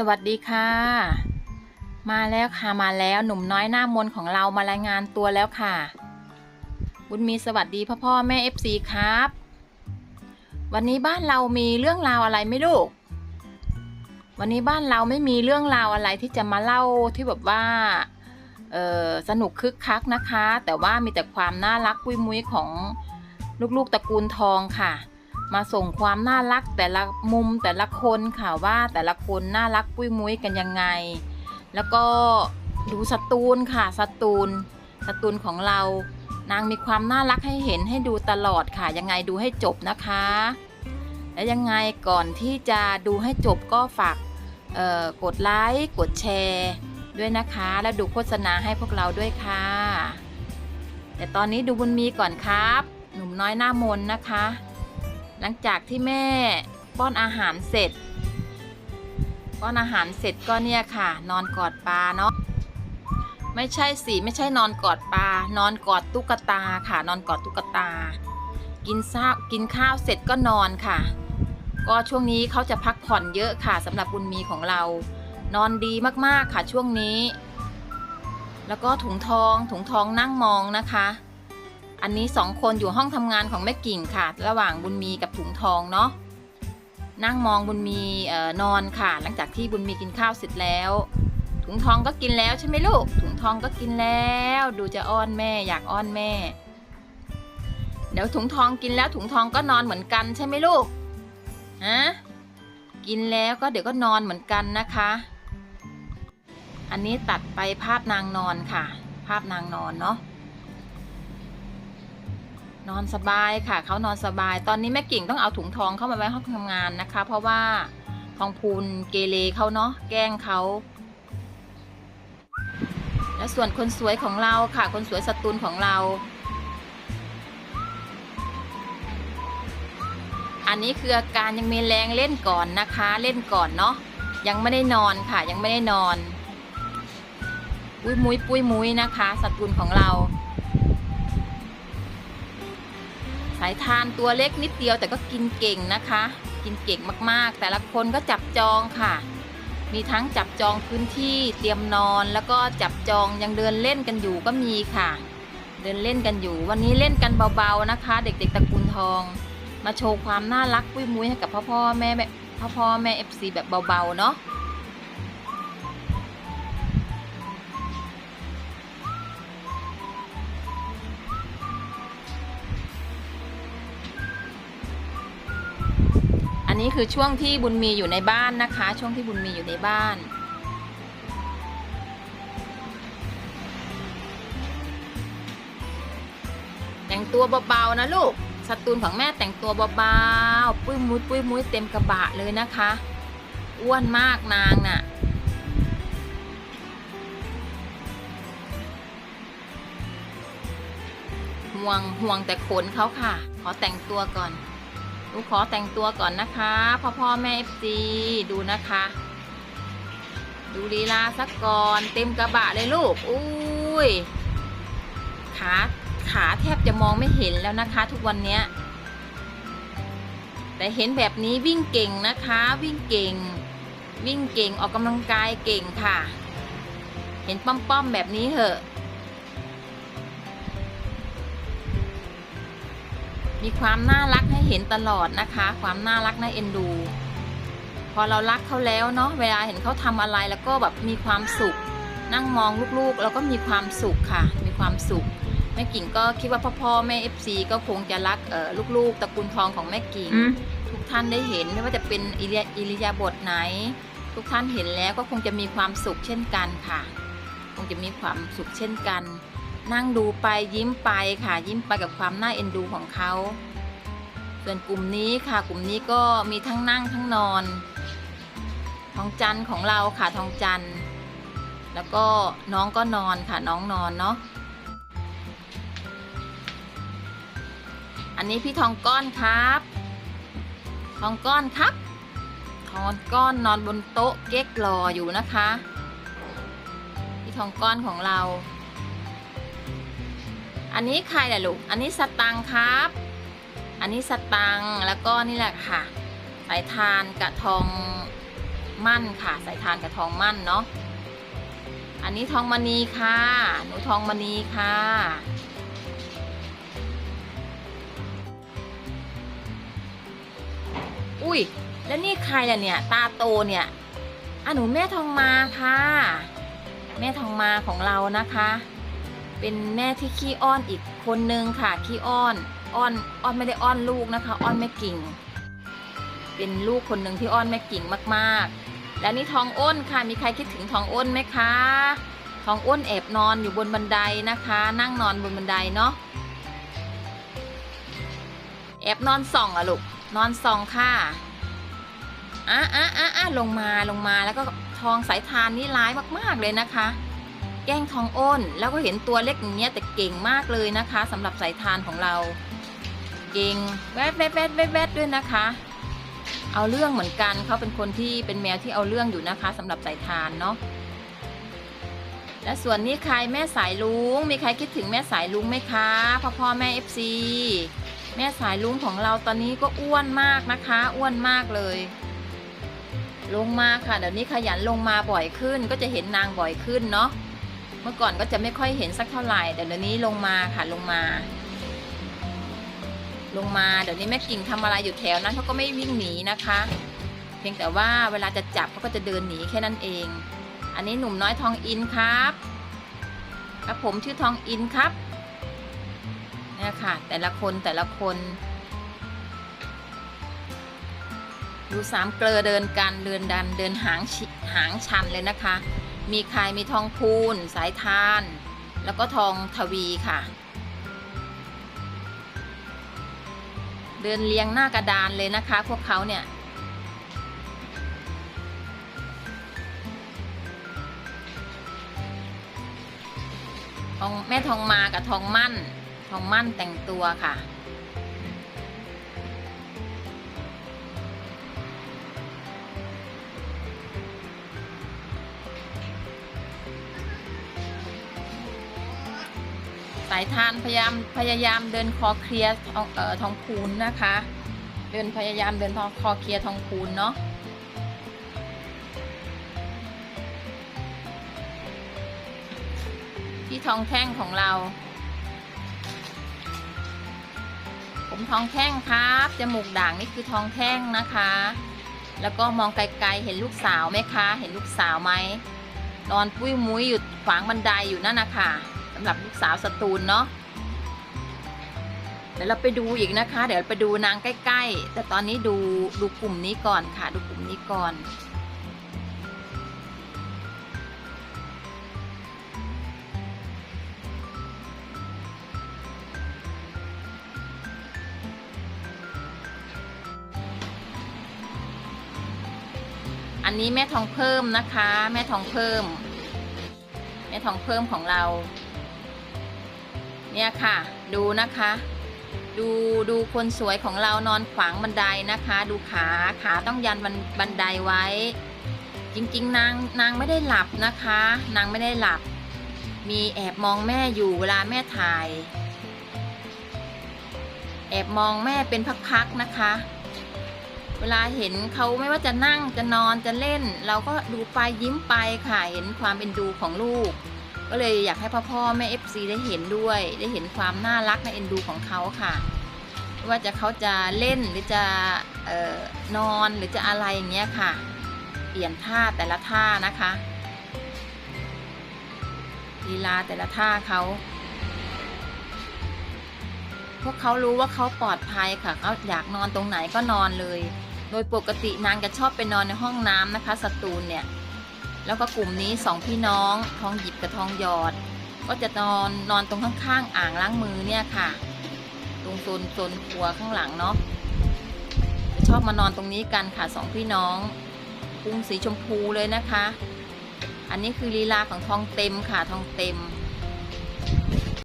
สวัสดีค่ะ มาแล้วค่ะมาแล้วหนุ่มน้อยหน้ามนของเรามารายงานตัวแล้วค่ะ บุญมีสวัสดีพ่อพ่อแม่เอฟซีครับ วันนี้บ้านเรามีเรื่องราวอะไรไม่ลูก วันนี้บ้านเราไม่มีเรื่องราวอะไรที่จะมาเล่าที่แบบว่าเออสนุกคึกคักนะคะ แต่ว่ามีแต่ความน่ารักปุ้ยมุ้ยของลูกๆตระกูลทองค่ะ มาส่งความน่ารักแต่ละมุมแต่ละคนค่ะว่าแต่ละคนน่ารักปุ้ยมุ้ยกันยังไง แล้วก็ดูสตูนค่ะสตูนสตูนของเรา นางมีความน่ารักให้เห็นให้ดูตลอดค่ะ ยังไงดูให้จบนะคะ และยังไงก่อนที่จะดูให้จบก็ฝากกดไลค์กดแชร์ด้วยนะคะ แล้วดูโฆษณาให้พวกเราด้วยค่ะ แต่ตอนนี้ดูบุญมีก่อนครับ หนุ่มน้อยหน้ามนนะคะ หลังจากที่แม่ป้อนอาหารเสร็จ ป้อนอาหารเสร็จก็เนี่ยค่ะ นอนกอดปลาเนาะไม่ใช่สิไม่ใช่นอนกอดปลานอนกอดตุ๊กตาค่ะ นอนกอดตุ๊กตา กินข้าวกินข้าวเสร็จก็นอนค่ะ ก็ช่วงนี้เขาจะพักผ่อนเยอะค่ะสำหรับบุญมีของเรา นอนดีมากๆค่ะช่วงนี้ แล้วก็ถุงทองถุงทองนั่งมองนะคะ อันนี้สองคนอยู่ห้องทำงานของแม่กิ่งค่ะ ระหว่างบุญมีกับถุงทองเนาะนั่งมองบุญมีออนอนค่ะ หลังจากที่บุญมีกินข้าวเสร็จแล้ว ถุงทองก็กินแล้วใช่ไหมลูก ถุงทองก็กินแล้ว ดูจะอ้อนแม่อยากอ้อนแม่ เดี๋ยวถุงทองกินแล้วถุงทองก็นอนเหมือนกันใช่ไหมลูกฮะกินแล้วก็เดี๋ยวก็นอนเหมือนกันนะคะ อันนี้ตัดไปภาพนางนอนค่ะ ภาพนางนอนเนาะ นอนสบายค่ะเขานอนสบาย ตอนนี้แม่กิ่งต้องเอาถุงทองเข้ามาไว้ห้องทำงานนะคะ เพราะว่าทองพูนเกเรเขาเนาะแกล้งเขาและส่วนคนสวยของเราค่ะ คนสวยสตูลของเรา อันนี้คืออาการยังมีแรงเล่นก่อนนะคะ เล่นก่อนเนาะยังไม่ได้นอนค่ะ ยังไม่ได้นอน ปุ้ยมุ้ยปุ้ยมุ้ยนะคะ สตูลของเราายทานตัวเล็กนิดเดียวแต่ก็กินเก่งนะคะ กินเก่งมากๆ แต่ละคนก็จับจองค่ะ มีทั้งจับจองพื้นที่เตรียมนอนแล้วก็จับจองยังเดินเล่นกันอยู่ก็มีค่ะ เดินเล่นกันอยู่ วันนี้เล่นกันเบาๆนะคะ เด็กๆตระกูลทอง มาโชว์ความน่ารักปุ้ยมุ้ยให้กับพ่อพ่อแม่แบบพ่อพ่อแม่เอฟซีแบบเบาๆเนาะ นี้คือช่วงที่บุญมีอยู่ในบ้านนะคะ ช่วงที่บุญมีอยู่ในบ้าน แต่งตัวเบาๆนะลูกสตูนของแม่แต่งตัวเบาๆปุ้ยมุ้ยปุ้ยมุ้ยเต็มกระบะเลยนะคะ อ้วนมากนางน่ะห่วงห่วงแต่ขนเขาค่ะ ขอแต่งตัวก่อน นูขอแต่งตัวก่อนนะคะพ่อพ่อแม่เอฟซีดูนะคะ ดูลีลาสักก่อนเต็มกระบะเลยลูกอุ้ยขาขาแทบจะมองไม่เห็นแล้วนะคะทุกวันเนี้ย แต่เห็นแบบนี้วิ่งเก่งนะคะ วิ่งเก่ง วิ่งเก่งออกกำลังกายเก่งค่ะ เห็นป้อมๆแบบนี้เหอะ มีความน่ารักให้เห็นตลอดนะคะ ความน่ารักน่าเอ็นดู พอเรารักเขาแล้วเนาะเวลาเห็นเขาทำอะไรแล้วก็แบบมีความสุข นั่งมองลูกๆ แล้วก็มีความสุขค่ะ มีความสุขแม่กิ่งก็คิดว่าพ่อพ่อแม่เอฟซีก็คงจะรักเอ่อลูกๆตระกูลทองของแม่กิ่ง ทุกท่านได้เห็นไม่ว่าจะเป็นอิริยอิริยาบถไหน ทุกท่านเห็นแล้วก็คงจะมีความสุขเช่นกันค่ะ คงจะมีความสุขเช่นกัน นั่งดูไปยิ้มไปค่ะ ยิ้มไปกับความน่าเอ็นดูของเขา ส่วนกลุ่มนี้ค่ะ กลุ่มนี้ก็มีทั้งนั่งทั้งนอน ทองจันของเราค่ะทองจันแล้วก็น้องก็นอนค่ะน้องนอนเนาะอันนี้พี่ทองก้อนครับ ทองก้อนครับทองก้อนนอนบนโต๊ะเก๊กรออยู่นะคะ พี่ทองก้อนของเรา อันนี้ใครล่ะลูก อันนี้สตังค์ครับ อันนี้สตังค์แล้วก็นี่แหละค่ะ สายทานกับทองมั่นค่ะ สายทานกับทองมั่นเนาะ อันนี้ทองมณีค่ะ หนูทองมณีค่ะ อุ้ย แล้วนี่ใครล่ะเนี่ย ตาโตเนี่ยอะหนูแม่ทองมาค่ะ แม่ทองมาของเรานะคะ เป็นแม่ที่ขี้อ้อนอีกคนนึงค่ะขี้อ้อนอ้อนอ้อนไม่ได้อ้อนลูกนะคะ อ้อนแม่กิ่ง เป็นลูกคนหนึ่งที่อ้อนแม่กิ่งมากๆ และนี่ทองอ้นค่ะมีใครคิดถึงทองอ้นไหมคะทองอ้นแอบนอนอยู่บนบันไดนะคะ นั่งนอนบนบันไดเนาะแอบนอนส่องอะลูกนอนส่องค่ะอะอะอะอะลงมาลงมาแล้วก็ทองสายทานนี่ร้ายมากๆเลยนะคะ แก้งทองอ้น แล้วก็เห็นตัวเล็กอย่างเงี้ยแต่เก่งมากเลยนะคะสำหรับสายทานของเรา เก่งแวดแวดแวดแวดแวดด้วยนะคะ เอาเรื่องเหมือนกันเขาเป็นคนที่เป็นแมวที่เอาเรื่องอยู่นะคะสำหรับสายทานเนาะและส่วนนี้ใครแม่สายลุงมีใครคิดถึงแม่สายลุงไหมคะพ่อพ่อแม่เอฟซีแม่สายลุงของเราตอนนี้ก็อ้วนมากนะคะ อ้วนมากเลย ลงมาค่ะเดี๋ยวนี้ขยันลงมาบ่อยขึ้นก็จะเห็นนางบ่อยขึ้นเนาะ มื่อก่อนก็จะไม่ค่อยเห็นสักเท่าไหร่แต่เดี๋ยวนี้ลงมาค่ะลงมา ลงมาเดี๋ยวนี้แม่กิ่งทำอะไรอยู่แถวนั้นเขาก็ไม่วิ่งหนีนะคะ เพียงแต่ว่าเวลาจะจับเขาก็จะเดินหนีแค่นั้นเอง อันนี้หนุ่มน้อยทองอินครับครับผมชื่อทองอินครับเนี่ยค่ะ แต่ละคนแต่ละคนดูสามเกลอเดินกันเดินดันเดินหางหางชันเลยนะคะ มีใครมีทองพูน สายทาน แล้วก็ทองทวีค่ะ เดินเรียงหน้ากระดานเลยนะคะ พวกเขาเนี่ย ทองแม่ทองมากับทองมั่น ทองมั่นแต่งตัวค่ะายทานพยายามพยายามเดินคอเคลียร์ทองเอ่อทองคูณนะคะ เดินพยายามเดินทองคอเคลียร์ทองคูณเนาะที่ทองแท่งของเราผมทองแท่งครับจมูกด่างนี่คือทองแท่งนะคะ แล้วก็มองไกลๆเห็นลูกสาวไหมคะ เห็นลูกสาวไหมนอนปุ้ยมุ้ยอยู่ขวางบันไดอยู่นั่นนะคะ สำหรับลูกสาวสตูลเนาะเดี๋ยวเราไปดูอีกนะคะ เดี๋ยวไปดูนางใกล้ ๆ แต่ตอนนี้ดูดูกลุ่มนี้ก่อนค่ะ ดูกลุ่มนี้ก่อน อันนี้แม่ทองเพิ่มนะคะ แม่ทองเพิ่ม แม่ทองเพิ่มของเรา เนี่ยค่ะดูนะคะ ดูดูคนสวยของเรานอนขวางบันไดนะคะ ดูขาขาต้องยันบันบันไดไว้ จริงๆ นางนางไม่ได้หลับนะคะ นางไม่ได้หลับ มีแอบมองแม่อยู่เวลาแม่ถ่าย แอบมองแม่เป็นพักๆนะคะ เวลาเห็นเขาไม่ว่าจะนั่งจะนอนจะเล่น เราก็ดูไปยิ้มไปค่ะเห็นความเป็นดูของลูก ก็เลยอยากให้พ่อพ่อแม่ FC ได้เห็นด้วย ได้เห็นความน่ารักและเอ็นดูของเขาค่ะ ว่าจะเขาจะเล่นหรือจะออนอนหรือจะอะไรอย่างเงี้ยค่ะ เปลี่ยนท่าแต่ละท่านะคะลีลาแต่ละท่าเขาพวกเขารู้ว่าเขาปลอดภัยค่ะเขาอยากนอนตรงไหนก็นอนเลย โดยปกตินางจะชอบไปนอนในห้องน้ำนะคะสตูลเนี่ย แล้วก็กลุ่มนี้สองพี่น้องทองหยิบกับทองหยอด ก็จะนอนนอนตรงข้างๆ อ่างล้างมือเนี่ยค่ะ ตรงโซนโซนครัวข้างหลังเนาะชอบมานอนตรงนี้กันค่ะสองพี่น้องพุงสีชมพูเลยนะคะ อันนี้คือลีลาของทองเต็มค่ะทองเต็ม